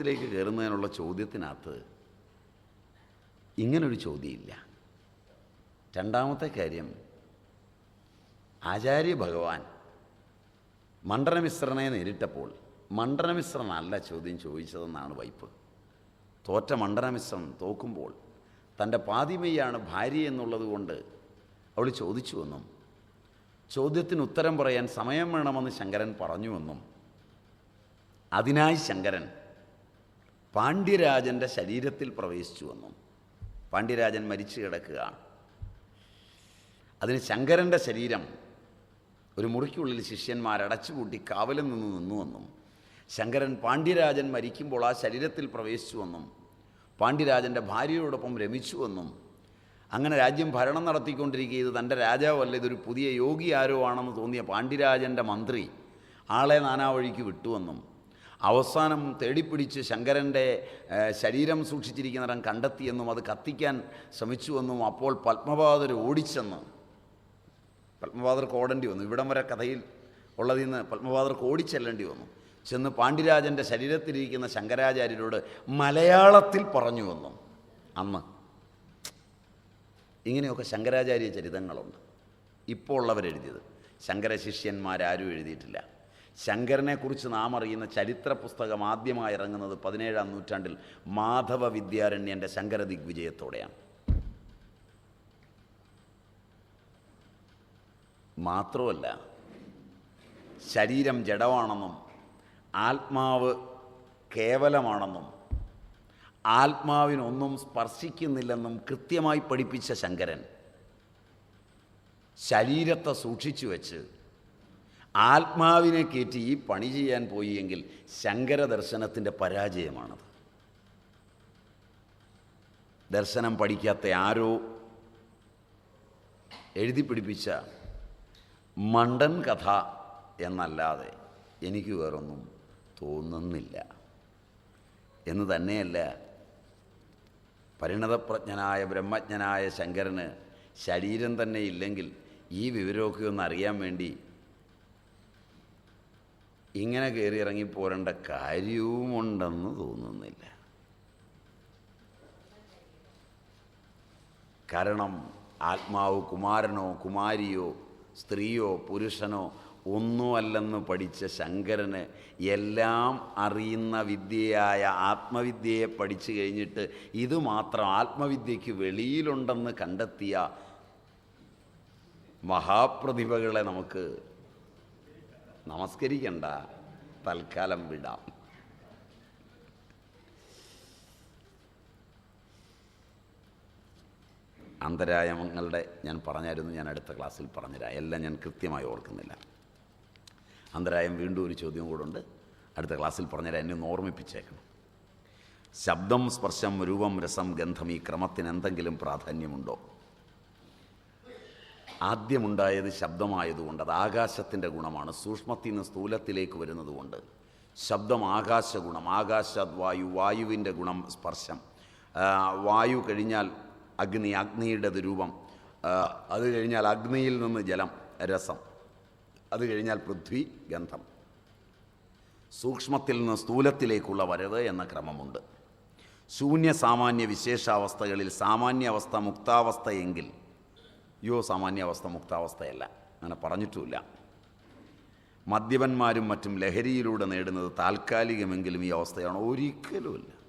ത്തിലേക്ക് കയറുന്നതിനുള്ള ചോദ്യത്തിനകത്ത് ഇങ്ങനൊരു ചോദ്യമില്ല. രണ്ടാമത്തെ കാര്യം ആചാര്യ ഭഗവാൻ മണ്ഡനമിശ്രനെ നേരിട്ടപ്പോൾ മണ്ഡനമിശ്രനല്ല ചോദ്യം ചോദിച്ചതെന്നാണ് വൈപ്പ്. തോറ്റ മണ്ഡനമിശ്രൻ തോക്കുമ്പോൾ തന്റെ പാതിമയാണ് ഭാര്യ എന്നുള്ളത് കൊണ്ട് അവൾ ചോദിച്ചുവെന്നും ചോദ്യത്തിന് ഉത്തരം പറയാൻ സമയം വേണമെന്ന് ശങ്കരൻ പറഞ്ഞുവെന്നും അതിനായി ശങ്കരൻ പാണ്ഡ്യരാജന്റെ ശരീരത്തിൽ പ്രവേശിച്ചു വന്നു. പാണ്ഡ്യരാജൻ മരിച്ചു കിടക്കുകയാണ്. അതിന് ശങ്കരന്റെ ശരീരം ഒരു മുറിക്കുള്ളിൽ ശിഷ്യന്മാർ അടച്ചുപൂട്ടി കാവലിൽ നിന്ന് നിന്നുവെന്നും ശങ്കരൻ പാണ്ഡ്യരാജൻ മരിക്കുമ്പോൾ ആ ശരീരത്തിൽ പ്രവേശിച്ചു പ്രവേശിച്ചുവെന്നും പാണ്ഡ്യരാജന്റെ ഭാര്യയോടൊപ്പം രമിച്ചുവെന്നും അങ്ങനെ രാജ്യം ഭരണം നടത്തിക്കൊണ്ടിരിക്കുക ഇത് തന്റെ രാജാവല്ല ഇതൊരു പുതിയ യോഗി ആരോ ആണെന്ന് തോന്നിയ പാണ്ഡ്യരാജന്റെ മന്ത്രി ആളെ നാനാവഴിക്ക് വിട്ടുവെന്നും അവസാനം തേടിപ്പിടിച്ച് ശങ്കരന്റെ ശരീരം സൂക്ഷിച്ചിരിക്കുന്നിടം കണ്ടെത്തിയെന്നും അത് കത്തിക്കാൻ ശ്രമിച്ചുവെന്നും അപ്പോൾ പത്മപാദർ ഓടിച്ചെന്ന്. പത്മപാദർക്ക് ഓടേണ്ടി വന്നു. ഇവിടം വരെ കഥയിൽ ഉള്ളതിൽ നിന്ന് പത്മപാദർക്ക് ഓടിച്ചെല്ലേണ്ടി വന്നു. ചെന്ന് പാണ്ഡ്യരാജന്റെ ശരീരത്തിലിരിക്കുന്ന ശങ്കരാചാര്യരോട് മലയാളത്തിൽ പറഞ്ഞു വന്നു. അന്ന് ഇങ്ങനെയൊക്കെ ശങ്കരാചാര്യ ചരിതങ്ങളുണ്ട്. ഇപ്പോൾ ഉള്ളവരെഴുതിയത്. ശങ്കര ശിഷ്യന്മാരാരും എഴുതിയിട്ടില്ല. ശങ്കരനെക്കുറിച്ച് നാം അറിയുന്ന ചരിത്ര പുസ്തകം ആദ്യമായി ഇറങ്ങുന്നത് പതിനേഴാം നൂറ്റാണ്ടിൽ മാധവ വിദ്യാരണ്യന്റെ ശങ്കര ദിഗ്വിജയത്തോടെയാണ് മാത്രമല്ല ശരീരം ജഡമാണെന്നും ആത്മാവ് കേവലമാണെന്നും ആത്മാവിനൊന്നും സ്പർശിക്കുന്നില്ലെന്നും കൃത്യമായി പഠിപ്പിച്ച ശങ്കരൻ ശരീരത്തെ സൂക്ഷിച്ചു വെച്ച് ആത്മാവിനെ കയറ്റി ഈ പണി ചെയ്യാൻ പോയി എങ്കിൽ ശങ്കര ദർശനത്തിന്റെ പരാജയമാണത്. ദർശനം പഠിക്കാത്ത ആരോ എഴുതി പിടിപ്പിച്ച മണ്ടൻ കഥ എന്നല്ലാതെ എനിക്ക് വേറൊന്നും തോന്നുന്നില്ല. എന്ന് തന്നെയല്ല പരിണതപ്രജ്ഞനായ ബ്രഹ്മജ്ഞനായ ശങ്കരന് ശരീരം തന്നെ ഇല്ലെങ്കിൽ ഈ വിവരമൊക്കെ ഒന്ന് അറിയാൻ വേണ്ടി ഇങ്ങനെ കയറി ഇറങ്ങി പോരേണ്ട കാര്യവുമുണ്ടെന്ന് തോന്നുന്നില്ല. കാരണം ആത്മാവ് കുമാരനോ കുമാരിയോ സ്ത്രീയോ പുരുഷനോ ഒന്നുമല്ലെന്ന് പഠിച്ച ശങ്കരന് എല്ലാം അറിയുന്ന വിദ്യയായ ആത്മവിദ്യയെ പഠിച്ചു കഴിഞ്ഞിട്ട് ഇത് മാത്രം ആത്മവിദ്യയ്ക്ക് വെളിയിലുണ്ടെന്ന് കണ്ടെത്തിയ മഹാപ്രതിഭകളെ നമുക്ക് നമസ്കരിക്കണ്ട. തൽക്കാലം വിടാം. അന്തരായമങ്ങളുടെ ഞാൻ പറഞ്ഞായിരുന്നു ഞാൻ അടുത്ത ക്ലാസ്സിൽ പറഞ്ഞുതരാം. എല്ലാം ഞാൻ കൃത്യമായി ഓർക്കുന്നില്ല. അന്തരായം വീണ്ടും ഒരു ചോദ്യം കൂടെ ഉണ്ട് അടുത്ത ക്ലാസ്സിൽ പറഞ്ഞുതരാം. എന്നെ ഒന്ന് ഓർമ്മിപ്പിച്ചേക്കണം. ശബ്ദം സ്പർശം രൂപം രസം ഗന്ധം ഈ ക്രമത്തിന് എന്തെങ്കിലും പ്രാധാന്യമുണ്ടോ? ആദ്യമുണ്ടായത് ശബ്ദമായതുകൊണ്ട് അത് ആകാശത്തിന്റെ ഗുണമാണ്. സൂക്ഷ്മത്തിൽ നിന്ന് സ്ഥൂലത്തിലേക്ക് വരുന്നതുകൊണ്ട്. ശബ്ദം ആകാശ ഗുണം ആകാശവായു വായു വായുവിന്റെ ഗുണം സ്പർശം. വായു കഴിഞ്ഞാൽ അഗ്നി അഗ്നിയുടെ രൂപം. അത് കഴിഞ്ഞാൽ അഗ്നിയിൽ നിന്ന് ജലം രസം. അത് കഴിഞ്ഞാൽ പൃഥ്വി ഗന്ധം. സൂക്ഷ്മത്തിൽ നിന്ന് സ്ഥൂലത്തിലേക്കുള്ള വരവ് എന്ന ക്രമമുണ്ട്. ശൂന്യ സാമാന്യ വിശേഷാവസ്ഥകളിൽ സാമാന്യ അവസ്ഥ മുക്താവസ്ഥയെങ്കിൽ യോ സാമാന്യാവസ്ഥ മുക്താവസ്ഥയല്ല. അങ്ങനെ പറഞ്ഞിട്ടുമില്ല. മദ്യപന്മാരും മറ്റും ലഹരിയിലൂടെ നേടുന്നത് താൽക്കാലികമെങ്കിലും ഈ അവസ്ഥയാണ്. ഒരിക്കലുമില്ല.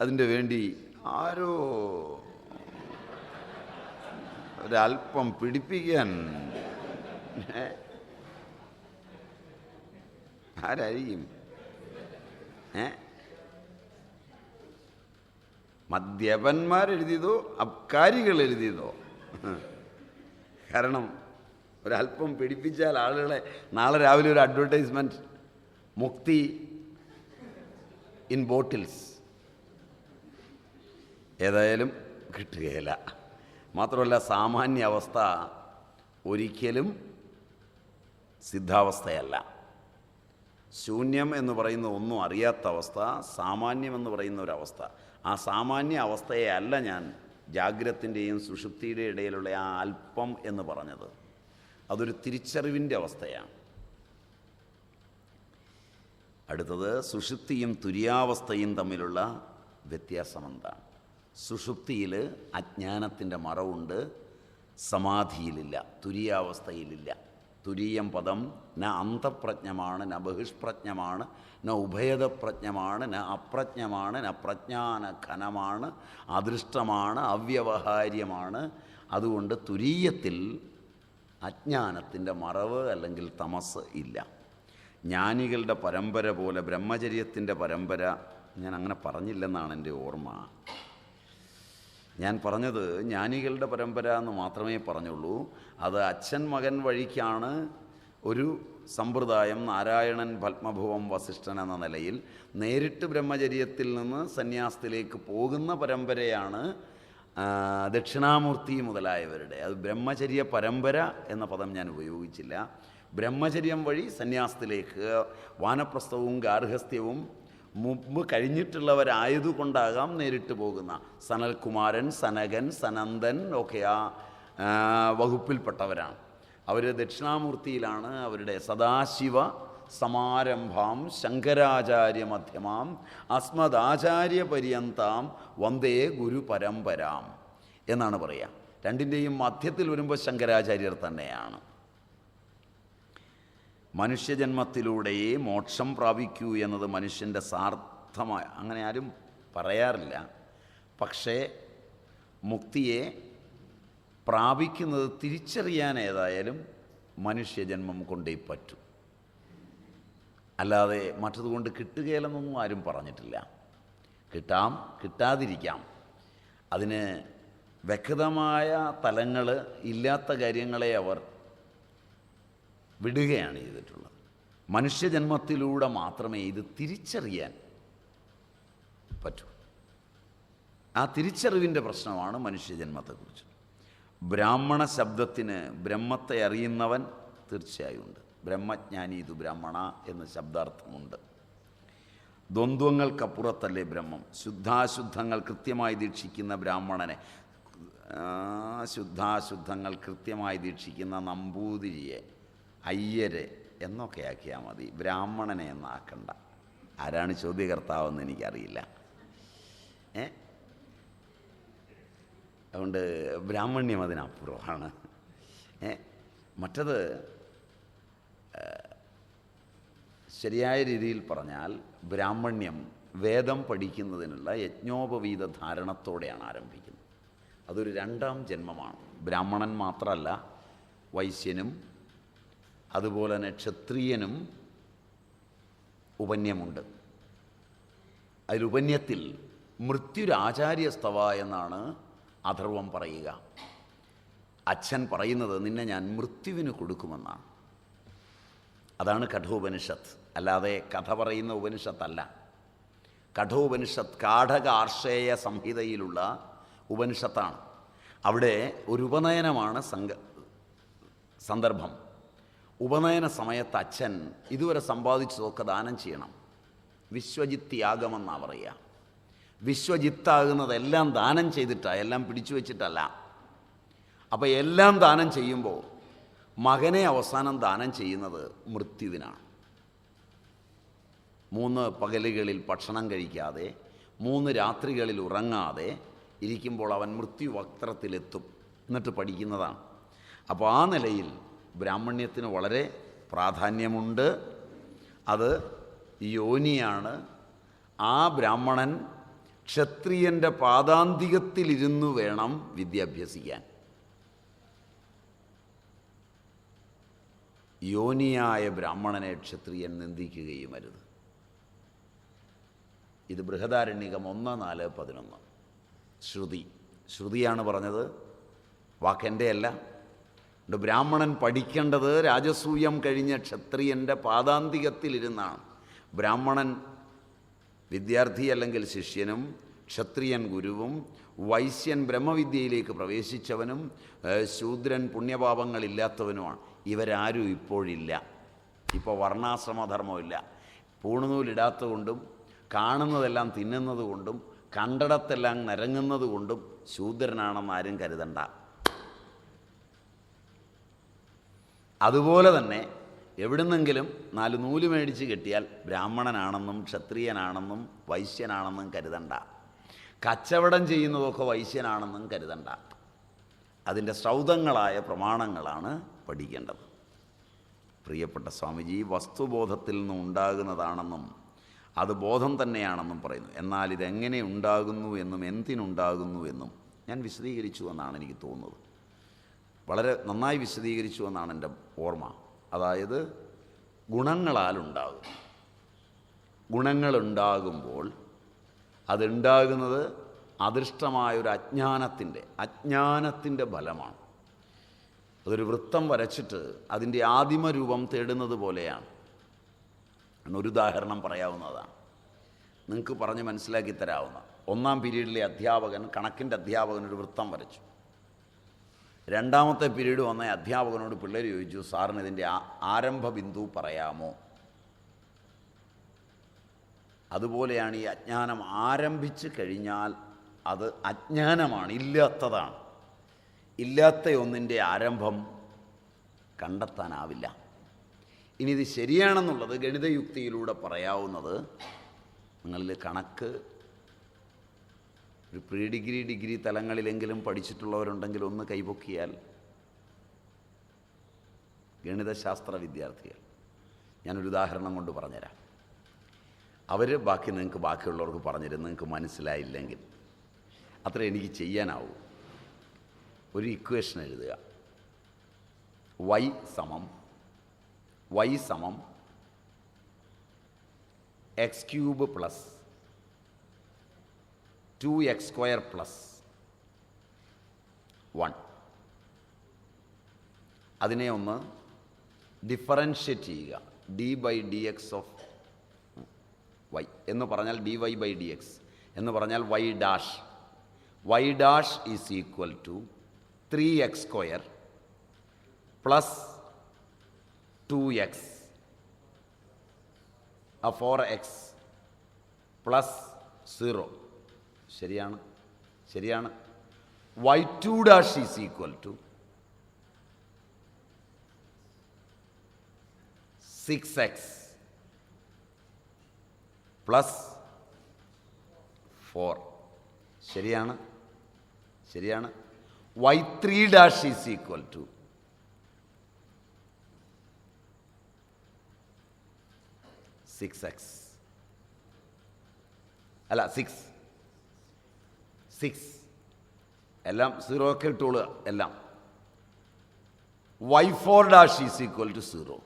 അതിന്റെ വേണ്ടി ആരോ ഒരല്പം പിടിപ്പിക്കാൻ? ആരായിരിക്കും? ഏ? മദ്യപന്മാരെഴുതിയതോ അബ്കാരികൾ എഴുതിയതോ. കാരണം ഒരല്പം പിടിപ്പിച്ചാൽ ആളുകളെ നാളെ രാവിലെ ഒരു അഡ്വർടൈസ്മെന്റ് മുക്തി ഇൻ ബോട്ടിൽസ് ഏതായാലും കിട്ടുകയില്ല. മാത്രമല്ല സാമാന്യ അവസ്ഥ ഒരിക്കലും സിദ്ധാവസ്ഥയല്ല. ശൂന്യം എന്ന് പറയുന്ന ഒന്നും അറിയാത്ത അവസ്ഥ സാമാന്യം എന്ന് പറയുന്ന ഒരവസ്ഥ ആ സാമാന്യ അവസ്ഥയെ അല്ല ഞാൻ ജാഗ്രത്തിന്റെയും സുഷുപ്തിയുടെ ഇടയിലുള്ള ആ അല്പം എന്ന് പറഞ്ഞത്. അതൊരു തിരിച്ചറിവിന്റെ അവസ്ഥയാണ്. അടുത്തത് സുഷുപ്തിയും തുര്യാവസ്ഥയും തമ്മിലുള്ള വ്യത്യാസം എന്താണ്? സുഷുപ്തിയിൽ അജ്ഞാനത്തിന്റെ മറവുണ്ട് സമാധിയിലില്ല തുര്യാവസ്ഥയിലില്ല. തുരീയം പദം ന അന്തപ്രജ്ഞമാണ് ന ബഹിഷ്പ്രജ്ഞമാണ് ന ഉഭയതപ്രജ്ഞമാണ് ന അപ്രജ്ഞമാണ് ന പ്രജ്ഞാന ഘനമാണ് അദൃഷ്ടമാണ് അവ്യവഹാര്യമാണ്. അതുകൊണ്ട് തുരീയത്തിൽ അജ്ഞാനത്തിന്റെ മറവ് അല്ലെങ്കിൽ തമസ് ഇല്ല. ജ്ഞാനികളുടെ പരമ്പര പോലെ ബ്രഹ്മചര്യത്തിന്റെ പരമ്പര ഞാൻ അങ്ങനെ പറഞ്ഞില്ലെന്നാണ് എന്റെ ഓർമ്മ. ഞാൻ പറഞ്ഞത് ജ്ഞാനികളുടെ പരമ്പര എന്ന് മാത്രമേ പറഞ്ഞുള്ളൂ. അത് അച്ഛൻ മകൻ വഴിക്കാണ് ഒരു സമ്പ്രദായം നാരായണൻ പത്മഭുവം വസിഷ്ഠൻ എന്ന നിലയിൽ നേരിട്ട് ബ്രഹ്മചര്യത്തിൽ നിന്ന് സന്യാസത്തിലേക്ക് പോകുന്ന പരമ്പരയാണ് ദക്ഷിണാമൂർത്തി മുതലായവരുടെ. അത് ബ്രഹ്മചര്യ പരമ്പര എന്ന പദം ഞാൻ ഉപയോഗിച്ചില്ല. ബ്രഹ്മചര്യം വഴി സന്യാസത്തിലേക്ക് വാനപ്രസ്ഥവും ഗാർഹസ്ഥ്യവും മുമ്പ് കഴിഞ്ഞിട്ടുള്ളവരായതുകൊണ്ടാകാം നേരിട്ട് പോകുന്ന. സനൽകുമാരൻ സനകൻ സനന്ദൻ ഒക്കെ ആ വകുപ്പിൽപ്പെട്ടവരാണ്. അവർ ദക്ഷിണാമൂർത്തിയിലാണ് അവരുടെ സദാശിവ സമാരംഭാം ശങ്കരാചാര്യ മധ്യമാം അസ്മദാചാര്യ പര്യന്താം വന്ദേ ഗുരു പരമ്പരാം എന്നാണ് പറയുക രണ്ടിന്റെയും മധ്യത്തിൽ വരുമ്പോൾ ശങ്കരാചാര്യർ തന്നെയാണ്. മനുഷ്യജന്മത്തിലൂടെയേ മോക്ഷം പ്രാപിക്കൂ എന്നത് മനുഷ്യന്റെ സാർത്ഥമായ അങ്ങനെ ആരും പറയാറില്ല. പക്ഷേ മുക്തിയെ പ്രാപിക്കുന്നത് തിരിച്ചറിയാൻ ഏതായാലും മനുഷ്യജന്മം കൊണ്ടേ പറ്റൂ. അല്ലാതെ മറ്റതുകൊണ്ട് കിട്ടുകയില്ലെന്നൊന്നും ആരും പറഞ്ഞിട്ടില്ല. കിട്ടാം കിട്ടാതിരിക്കാം. അതിന് വ്യക്തമായ തലങ്ങൾ ഇല്ലാത്ത കാര്യങ്ങളെ അവർ വിടുകയാണ് ചെയ്തിട്ടുള്ളത്. മനുഷ്യജന്മത്തിലൂടെ മാത്രമേ ഇത് തിരിച്ചറിയാൻ പറ്റൂ. ആ തിരിച്ചറിവിന്റെ പ്രശ്നമാണ് മനുഷ്യജന്മത്തെക്കുറിച്ച്. ബ്രാഹ്മണ ശബ്ദത്തിന് ബ്രഹ്മത്തെ അറിയുന്നവൻ തീർച്ചയായും ഉണ്ട്. ബ്രഹ്മജ്ഞാനി ഇത് ബ്രാഹ്മണ എന്ന ശബ്ദാർത്ഥമുണ്ട്. ദ്വന്ദ്വങ്ങൾക്കപ്പുറത്തല്ലേ ബ്രഹ്മം? ശുദ്ധാശുദ്ധങ്ങൾ കൃത്യമായി ദീക്ഷിക്കുന്ന ബ്രാഹ്മണനെ. ശുദ്ധാശുദ്ധങ്ങൾ കൃത്യമായി ദീക്ഷിക്കുന്ന നമ്പൂതിരിയെ അയ്യരെ എന്നൊക്കെ ആക്കിയാൽ മതി. ബ്രാഹ്മണനെ എന്നാക്കണ്ട. ആരാണ് ചോദ്യകർത്താവെന്ന് എനിക്കറിയില്ല. ഏ? അതുകൊണ്ട് ബ്രാഹ്മണ്യം അതിനപ്പുറമാണ്. ഏ? മറ്റത് ശരിയായ രീതിയിൽ പറഞ്ഞാൽ ബ്രാഹ്മണ്യം വേദം പഠിക്കുന്നതിനുള്ള യജ്ഞോപവീത ധാരണത്തോടെയാണ് ആരംഭിക്കുന്നത്. അതൊരു രണ്ടാം ജന്മമാണ്. ബ്രാഹ്മണൻ മാത്രമല്ല വൈശ്യനും അതുപോലെ തന്നെ ക്ഷത്രിയനും ഉപന്യമുണ്ട്. അതിലുപന്യത്തിൽ മൃത്യുരാചാര്യസ്തവ എന്നാണ് അഥർവം പറയുക. അച്ഛൻ പറയുന്നത് നിന്നെ ഞാൻ മൃത്യുവിന് കൊടുക്കുമെന്നാണ്. അതാണ് കഠോപനിഷത്ത്. അല്ലാതെ കഥ പറയുന്ന ഉപനിഷത്തല്ല. കഠോപനിഷത്ത് കാഠകാർഷേയ സംഹിതയിലുള്ള ഉപനിഷത്താണ്. അവിടെ ഒരു ഉപനയനമാണ് സന്ദർഭം. ഉപനയന സമയത്ത് അച്ഛൻ ഇതുവരെ സമ്പാദിച്ചതൊക്കെ ദാനം ചെയ്യണം. വിശ്വജിത്ത് യാഗമെന്നാണ് പറയുക. വിശ്വജിത്താകുന്നതെല്ലാം ദാനം ചെയ്തിട്ടാണ് എല്ലാം പിടിച്ചു വെച്ചിട്ടല്ല. അപ്പോൾ എല്ലാം ദാനം ചെയ്യുമ്പോൾ മകനെ അവസാനം ദാനം ചെയ്യുന്നത് മൃത്യുവിനാണ്. മൂന്ന് പകലുകളിൽ ഭക്ഷണം കഴിക്കാതെ മൂന്ന് രാത്രികളിൽ ഉറങ്ങാതെ ഇരിക്കുമ്പോൾ അവൻ മൃത്യു വക്രത്തിലെത്തും എന്നിട്ട് പഠിക്കുന്നതാണ്. അപ്പോൾ ആ നിലയിൽ ബ്രാഹ്മണ്യത്തിന് വളരെ പ്രാധാന്യമുണ്ട്. അത് യോനിയാണ്. ആ ബ്രാഹ്മണൻ ക്ഷത്രിയന്റെ പാദാന്തികത്തിലിരുന്നു വേണം വിദ്യാഭ്യസിക്കാൻ. യോനിയായ ബ്രാഹ്മണനെ ക്ഷത്രിയൻ നിന്ദിക്കുകയും അരുത്. ഇത് ബൃഹദാരണ്യകം ഒന്ന് നാല് പതിനൊന്ന്. ശ്രുതി. ശ്രുതിയാണ് പറഞ്ഞത്. വാക്കെന്റെ അല്ല അതുകൊണ്ട് ബ്രാഹ്മണൻ പഠിക്കേണ്ടത് രാജസൂയം കഴിഞ്ഞ ക്ഷത്രിയന്റെ പാദാന്തികത്തിലിരുന്നാണ്. ബ്രാഹ്മണൻ വിദ്യാർത്ഥി അല്ലെങ്കിൽ ശിഷ്യനും ക്ഷത്രിയൻ ഗുരുവും വൈശ്യൻ ബ്രഹ്മവിദ്യയിലേക്ക് പ്രവേശിച്ചവനും ശൂദ്രൻ പുണ്യപാപങ്ങളില്ലാത്തവനുമാണ്. ഇവരാരും ഇപ്പോഴില്ല. ഇപ്പോൾ വർണാശ്രമധർമ്മമില്ല പൂണുനൂലിടാത്തതുകൊണ്ടും കാണുന്നതെല്ലാം തിന്നുന്നത് കൊണ്ടും കണ്ടടത്തെല്ലാം നിരങ്ങുന്നത് കൊണ്ടും ശൂദ്രനാണെന്ന് ആരും കരുതണ്ട. അതുപോലെ തന്നെ എവിടുന്നെങ്കിലും നാല് നൂൽ മേടിച്ച് കിട്ടിയാൽ ബ്രാഹ്മണനാണെന്നും ക്ഷത്രിയനാണെന്നും വൈശ്യനാണെന്നും കരുതണ്ട. കച്ചവടം ചെയ്യുന്നതൊക്കെ വൈശ്യനാണെന്നും കരുതണ്ട. അതിന്റെ സൗദങ്ങളായ പ്രമാണങ്ങളാണ് പഠിക്കേണ്ടത്. പ്രിയപ്പെട്ട സ്വാമിജി വസ്തുബോധത്തിൽ നിന്ന് ഉണ്ടാകുന്നതാണെന്നും അത് ബോധം തന്നെയാണെന്നും പറയുന്നു. എന്നാൽ ഇതെങ്ങനെ ഉണ്ടാകുന്നു എന്നും എന്തിനുണ്ടാകുന്നു എന്നും ഞാൻ വിശദീകരിച്ചു എന്നാണ് എനിക്ക് തോന്നുന്നത്. വളരെ നന്നായി വിശദീകരിച്ചു എന്നാണ് എന്റെ ഓർമ്മ. അതായത് ഗുണങ്ങളാൽ ഉണ്ടാകും ഗുണങ്ങളുണ്ടാകുമ്പോൾ അതുണ്ടാകുന്നത് അദൃഷ്ടമായ ഒരു അജ്ഞാനത്തിന്റെ അജ്ഞാനത്തിന്റെ ഫലമാണ്. അതൊരു വൃത്തം വരച്ചിട്ട് അതിന്റെ ആദിമ രൂപം തേടുന്നത് പോലെയാണ്. ഒരു ഉദാഹരണം പറയാവുന്നതാണ്. നിങ്ങൾക്ക് പറഞ്ഞ് മനസ്സിലാക്കി തരാവുന്ന ഒന്നാം പീരീഡിലെ അധ്യാപകൻ കണക്കിന്റെ അധ്യാപകൻ ഒരു വൃത്തം വരച്ചു. രണ്ടാമത്തെ പീരീഡ് വന്ന അധ്യാപകനോട് പിള്ളേർ ചോദിച്ചു സാറിന് ഇതിന്റെ ആരംഭ ബിന്ദു പറയാമോ? അതുപോലെയാണ് ഈ അജ്ഞാനം ആരംഭിച്ചു കഴിഞ്ഞാൽ അത് അജ്ഞാനമാണ് ഇല്ലാത്തതാണ്. ഇല്ലാത്ത ഒന്നിന്റെ ആരംഭം കണ്ടെത്താനാവില്ല. ഇനി ഇത് ശരിയാണെന്നുള്ളത് ഗണിതയുക്തിയിലൂടെ പറയാവുന്നത് നിങ്ങളിൽ കണക്ക് ഒരു പ്രീ ഡിഗ്രി ഡിഗ്രി തലങ്ങളിലെങ്കിലും പഠിച്ചിട്ടുള്ളവരുണ്ടെങ്കിൽ ഒന്ന് കൈപൊക്കിയാൽ ഗണിതശാസ്ത്ര വിദ്യാർത്ഥികൾ. ഞാനൊരു ഉദാഹരണം കൊണ്ട് പറഞ്ഞുതരാം. അവർ ബാക്കി നിങ്ങൾക്ക് ബാക്കിയുള്ളവർക്ക് പറഞ്ഞുതരും നിങ്ങൾക്ക് മനസ്സിലായില്ലെങ്കിൽ. അത്ര എനിക്ക് ചെയ്യാനാവൂ. ഒരു ഇക്വേഷൻ എഴുതുക. വൈ സമം വൈ സമം x cube plus two x square plus one അതിനെ ഒന്ന് ഡിഫറൻഷ്യേറ്റ് ചെയ്യുക. D by d x of y എന്ന് പറഞ്ഞാൽ d y by d x എന്ന് പറഞ്ഞാൽ y dash y dash is equal to three x square plus two x four x plus zero ശരിയാണ്. ശരിയാണ്. Y two dash is equal to six x plus four ശരിയാണ്. ശരിയാണ്. Y three dash is equal to six x അല്ല six six എല്ലാം zero ഒക്കെ ഇട്ടോളുക എല്ലാം. Y four dash is equal to zero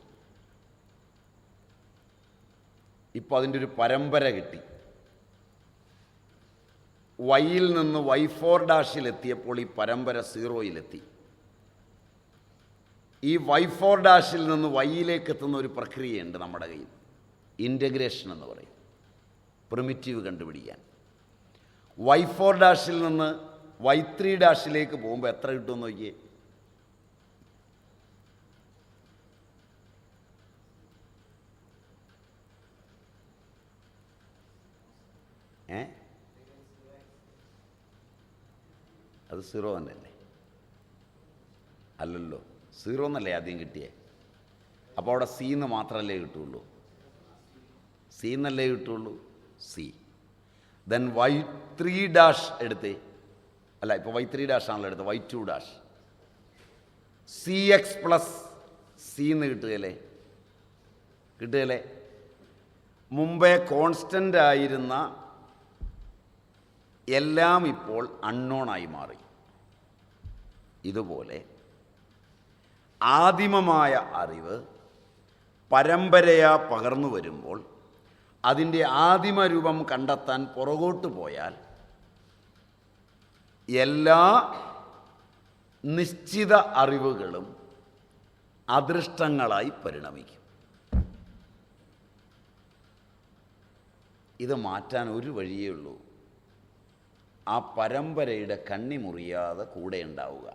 ഇപ്പോൾ അതിന്റെ ഒരു പരമ്പര കിട്ടി. വൈയിൽ നിന്ന് വൈ ഫോർ ഡാഷിലെത്തിയപ്പോൾ ഈ പരമ്പര സീറോയിലെത്തി ഈ വൈ ഫോർ ഡാഷിൽ നിന്ന് വൈയിലേക്ക് എത്തുന്ന ഒരു പ്രക്രിയയുണ്ട് നമ്മുടെ കയ്യിൽ. ഇന്റഗ്രേഷൻ എന്ന് പറയും. പ്രിമിറ്റീവ് കണ്ടുപിടിക്കാൻ. വൈ ഫോർ ഡാഷിൽ നിന്ന് വൈ ത്രീ ഡാഷിലേക്ക് പോകുമ്പോൾ എത്ര കിട്ടുമെന്ന് നോക്കിയേ. ഏ? അത് സീറോ തന്നെയല്ലേ? അല്ലല്ലോ സീറോ എന്നല്ലേ ആദ്യം കിട്ടിയേ? അപ്പോൾ അവിടെ സി എന്ന് മാത്രമല്ലേ കിട്ടുള്ളൂ. സി എന്നല്ലേ കിട്ടുള്ളൂ? C then y three dash എടുത്തേ. അല്ല ഇപ്പോൾ വൈ ത്രീ ഡാഷ് ആണല്ലോ എടുത്തത് y two dash c x plus c എന്ന് കിട്ടുകയല്ലേ? കിട്ടുകയല്ലേ? മുമ്പേ കോൺസ്റ്റന്റ് ആയിരുന്ന എല്ലാം ഇപ്പോൾ അൺനോണായി മാറി. ഇതുപോലെ ആദിമമായ അറിവ് പരമ്പരയാ പകർന്നു വരുമ്പോൾ അതിന്റെ ആദിമ രൂപം കണ്ടെത്താൻ പുറകോട്ട് പോയാൽ എല്ലാ നിശ്ചിത അറിവുകളും അദൃഷ്ടങ്ങളായി പരിണമിക്കും. ഇത് മാറ്റാൻ ഒരു വഴിയേ ഉള്ളൂ. ആ പരമ്പരയുടെ കണ്ണി മുറിയാതെ കൂടെ ഉണ്ടാവുക.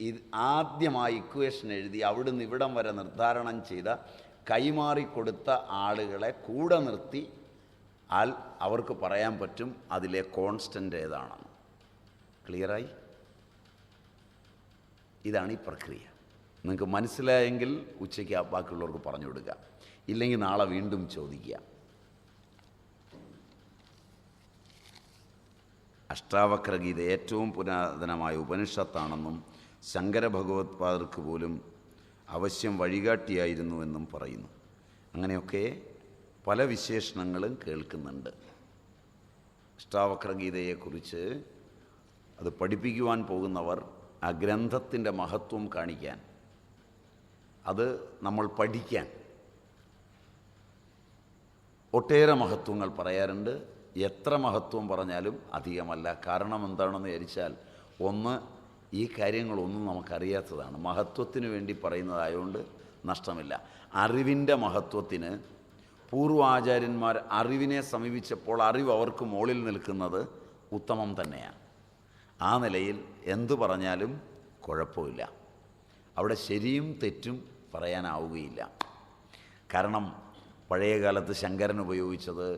ഇത് ആദ്യമായി ഇക്വേഷൻ എഴുതി അവിടുന്ന് ഇവിടം വരെ നിർദ്ധാരണം ചെയ്ത കൈമാറിക്കൊടുത്ത ആളുകളെ കൂടെ നിർത്തി ആൽ അവർക്ക് പറയാൻ പറ്റും അതിലെ കോൺസ്റ്റന്റ് ഏതാണെന്ന്. ക്ലിയറായി ഇതാണ് ഈ പ്രക്രിയ. നിങ്ങൾക്ക് മനസ്സിലായെങ്കിൽ ഉച്ചയ്ക്ക് ബാക്കിയുള്ളവർക്ക് പറഞ്ഞു കൊടുക്കുക. ഇല്ലെങ്കിൽ നാളെ വീണ്ടും ചോദിക്കുക. അഷ്ടാവക്രഗീത ഏറ്റവും പുരാതനമായ ഉപനിഷത്താണെന്നും ശങ്കര ഭഗവത്പാദർക്ക് പോലും അവശ്യം വഴികാട്ടിയായിരുന്നുവെന്നും പറയുന്നു. അങ്ങനെയൊക്കെ പല വിശേഷണങ്ങളും കേൾക്കുന്നുണ്ട്. അഷ്ടാവക്രഗീതയെക്കുറിച്ച് അത് പഠിപ്പിക്കുവാൻ പോകുന്നവർ ആ ഗ്രന്ഥത്തിന്റെ മഹത്വം കാണിക്കാൻ അത് നമ്മൾ പഠിക്കാൻ ഒട്ടേറെ മഹത്വങ്ങൾ പറയാറുണ്ട്. എത്ര മഹത്വം പറഞ്ഞാലും അധികമല്ല. കാരണം എന്താണെന്ന് വിചാരിച്ചാൽ ഒന്ന് ഈ കാര്യങ്ങളൊന്നും നമുക്കറിയാത്തതാണ്. മഹത്വത്തിന് വേണ്ടി പറയുന്നതായതുകൊണ്ട് നഷ്ടമില്ല. അറിവിന്റെ മഹത്വത്തിന് പൂർവാചാര്യന്മാർ അറിവിനെ സമീപിച്ചപ്പോൾ അറിവ് അവർക്ക് മുകളിൽ നിൽക്കുന്നത് ഉത്തമം തന്നെയാണ്. ആ നിലയിൽ എന്തു പറഞ്ഞാലും കുഴപ്പമില്ല. അവിടെ ശരിയും തെറ്റും പറയാനാവുകയില്ല. കാരണം പഴയ കാലത്ത് ശങ്കരൻ ഉപയോഗിച്ചത്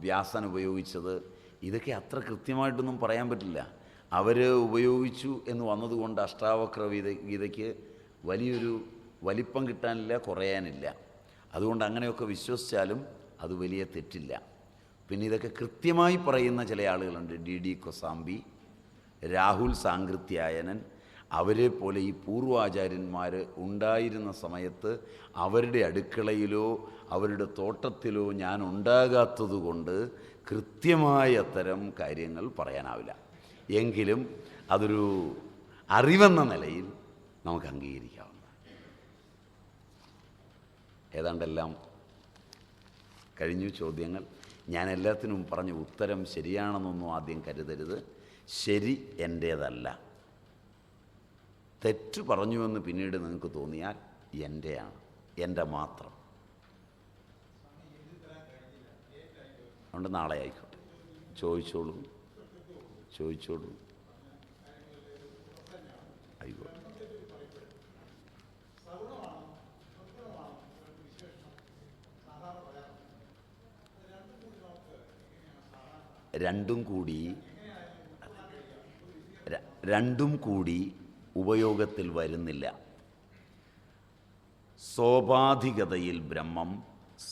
വ്യാസൻ ഉപയോഗിച്ചത് ഇതൊക്കെ അത്ര കൃത്യമായിട്ടൊന്നും പറയാൻ പറ്റില്ല. അവർ ഉപയോഗിച്ചു എന്ന് വന്നതുകൊണ്ട് അഷ്ടാവക്ര ഗീത ഗീതയ്ക്ക് വലിയൊരു വലിപ്പം കിട്ടാനില്ല കുറയാനില്ല. അതുകൊണ്ട് അങ്ങനെയൊക്കെ വിശ്വസിച്ചാലും അത് വലിയ തെറ്റില്ല. പിന്നെ ഇതൊക്കെ കൃത്യമായി പറയുന്ന ചില ആളുകളുണ്ട്. ഡി ഡി കൊസാമ്പി രാഹുൽ സാങ്കൃത്യായനൻ അവരെ പോലെ ഈ പൂർവാചാര്യന്മാർ ഉണ്ടായിരുന്ന സമയത്ത് അവരുടെ അടുക്കളയിലോ അവരുടെ തോട്ടത്തിലോ ഞാൻ ഉണ്ടാകാത്തതുകൊണ്ട് കൃത്യമായ അത്തരം കാര്യങ്ങൾ പറയാനാവില്ല. എങ്കിലും അതൊരു അറിവെന്ന നിലയിൽ നമുക്ക് അംഗീകരിക്കാവുന്ന ഏതാണ്ടെല്ലാം കഴിഞ്ഞു ചോദ്യങ്ങൾ? ഞാൻ എല്ലാത്തിനും പറഞ്ഞു ഉത്തരം ശരിയാണെന്നൊന്നും ആദ്യം കരുതരുത്. ശരി എന്റേതല്ല തെറ്റ് പറഞ്ഞുവെന്ന് പിന്നീട് നിങ്ങൾക്ക് തോന്നിയാൽ എന്റെയാണ് എന്റെ മാത്രം. അതുകൊണ്ട് നാളെ ആയിക്കോട്ടെ. ചോദിച്ചോളൂ. ചോദിച്ചോളൂ. ആയിക്കോട്ടെ. രണ്ടും കൂടി രണ്ടും കൂടി ഉപയോഗത്തിൽ വരുന്നില്ല. സോപാധികതയിൽ ബ്രഹ്മം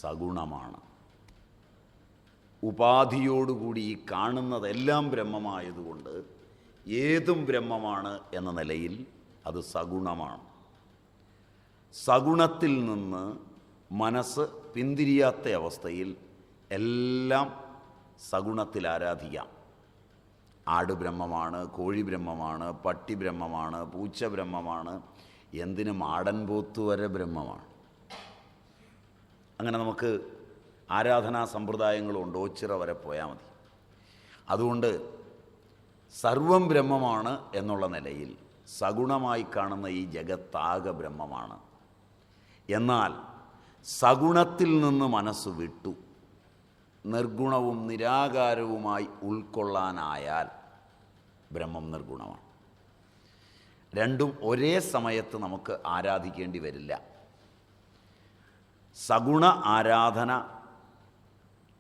സഗുണമാണ്. ഉപാധിയോടുകൂടി ഈ കാണുന്നതെല്ലാം ബ്രഹ്മമായതുകൊണ്ട് ഏതും ബ്രഹ്മമാണ് എന്ന നിലയിൽ അത് സഗുണമാണ്. സഗുണത്തിൽ നിന്ന് മനസ്സ് പിന്തിരിയാത്ത അവസ്ഥയിൽ എല്ലാം സഗുണത്തിൽ ആരാധിക്കാം. ആട് ബ്രഹ്മമാണ് കോഴി ബ്രഹ്മമാണ് പട്ടി ബ്രഹ്മമാണ് പൂച്ച ബ്രഹ്മമാണ് എന്തിനും ആടൻ പോത്തു വരെ ബ്രഹ്മമാണ്. അങ്ങനെ നമുക്ക് ആരാധനാ സമ്പ്രദായങ്ങളുണ്ട് ഓച്ചിറ വരെ പോയാൽ മതി. അതുകൊണ്ട് സർവം ബ്രഹ്മമാണ് എന്നുള്ള നിലയിൽ സഗുണമായി കാണുന്ന ഈ ജഗത്താക ബ്രഹ്മമാണ്. എന്നാൽ സഗുണത്തിൽ നിന്ന് മനസ്സ് വിട്ടു. നിർഗുണവും നിരാകാരവുമായി ഉൾക്കൊള്ളാനായാൽ ബ്രഹ്മം നിർഗുണമാണ്. രണ്ടും ഒരേ സമയത്ത് നമുക്ക് ആരാധിക്കേണ്ടി വരില്ല. സഗുണ ആരാധന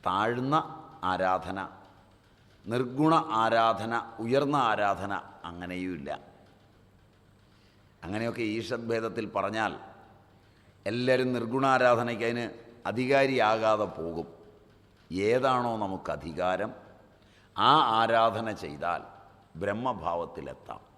താഴ്ന്ന ആരാധന നിർഗുണ ആരാധന ഉയർന്ന ആരാധന അങ്ങനെയുമില്ല. അങ്ങനെയൊക്കെ ഈഷദ്ഭേദത്തിൽ പറഞ്ഞാൽ എല്ലാവരും നിർഗുണാരാധനയ്ക്ക് അതിന് അധികാരിയാകാതെ പോകും. ഏതാണോ നമുക്ക് അധികാരം ആ ആരാധന ചെയ്താൽ ബ്രഹ്മഭാവത്തിലെത്താം.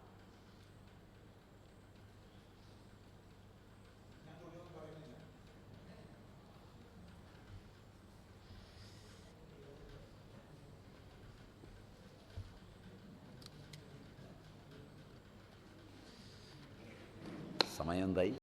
സമയം എന്തായി